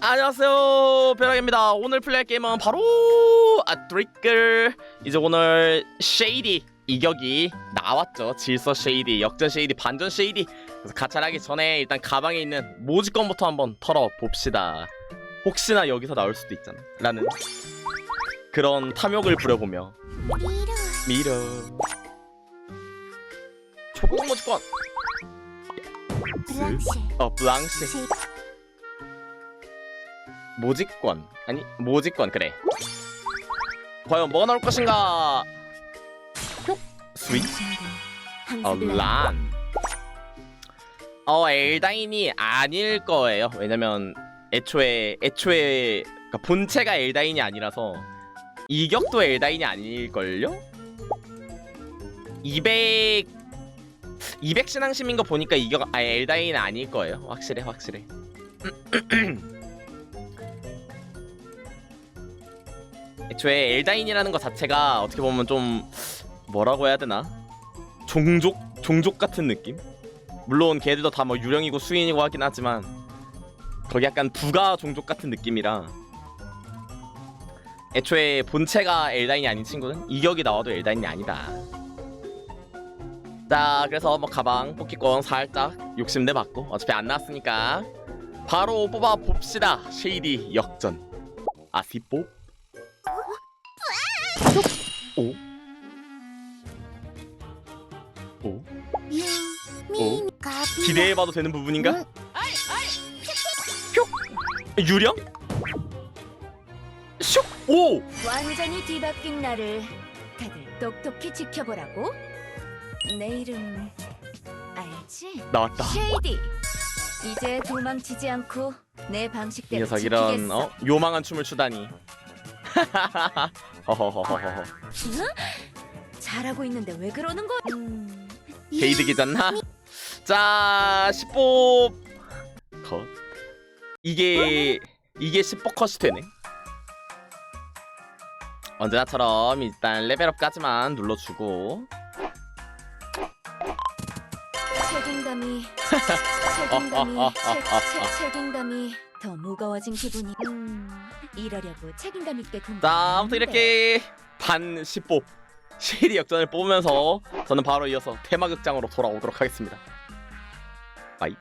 안녕하세요 벼락입니다. 오늘 플레이할 게임은 바로 아트리클 이제 오늘 쉐이디 이격이 나왔죠. 질서 쉐이디 역전 쉐이디 반전 쉐이디 그래서 가차하기 전에 일단 가방에 있는 모지건부터 한번 털어봅시다. 혹시나 여기서 나올 수도 있잖아. 라는 그런 탐욕을 부려보며. 미러. 초록 모지건. 어 블랑시 모직권. 아니 모직권 그래. 과연 뭐가 나올 것인가? 뿅 스윗. 어란 어 엘다인이 아닐 거예요. 왜냐면 애초에 애초에 그러니까 본체가 엘다인이 아니라서 이격도 엘다인이 아닐걸요? 200 200 신앙심인 거 보니까 이격 아 엘다인 아닐 거예요. 확실해 확실해 애초에 엘다인이라는 것 자체가 어떻게 보면 좀 뭐라고 해야 되나? 종족 종족 같은 느낌? 물론 걔들도 다 뭐 유령이고 수인이고 하긴 하지만 거기 약간 부가 종족 같은 느낌이라 애초에 본체가 엘다인이 아닌 친구는 이격이 나와도 엘다인이 아니다. 자 그래서 뭐 가방 뽑기권 살짝 욕심내 받고 어차피 안 나왔으니까 바로 뽑아 봅시다. 쉐이디 역전. 아시뽀 오? 오? 오? 기대해봐도 되는 부분인가? 표? 유령? 슉! 오! 완전히 뒤바뀐 나를 다들 똑똑히 지켜보라고. 내 이름 알지? 나왔다 쉐이디. 이제 도망치지 않고 내이 방식대로 녀석 이런 지키겠어. 어? 요망한 춤을 추다니 허허허허허. 잘하고 있는데 왜 그러는 거야? 음, 게이득이잖나? 자 10보 컷. 이게 이게 10보 컷이 되네. 언제나처럼 일단 레벨업까지만 눌러주고. 책임감이 책임감이 책- 책- 책임감이 더 무거워진 기분이. 음, 이러려고 책임감 있게 군. 자 아무튼 이렇게 반 10보 쉐이디 역전을 뽑으면서 저는 바로 이어서 테마극장으로 돌아오도록 하겠습니다 바이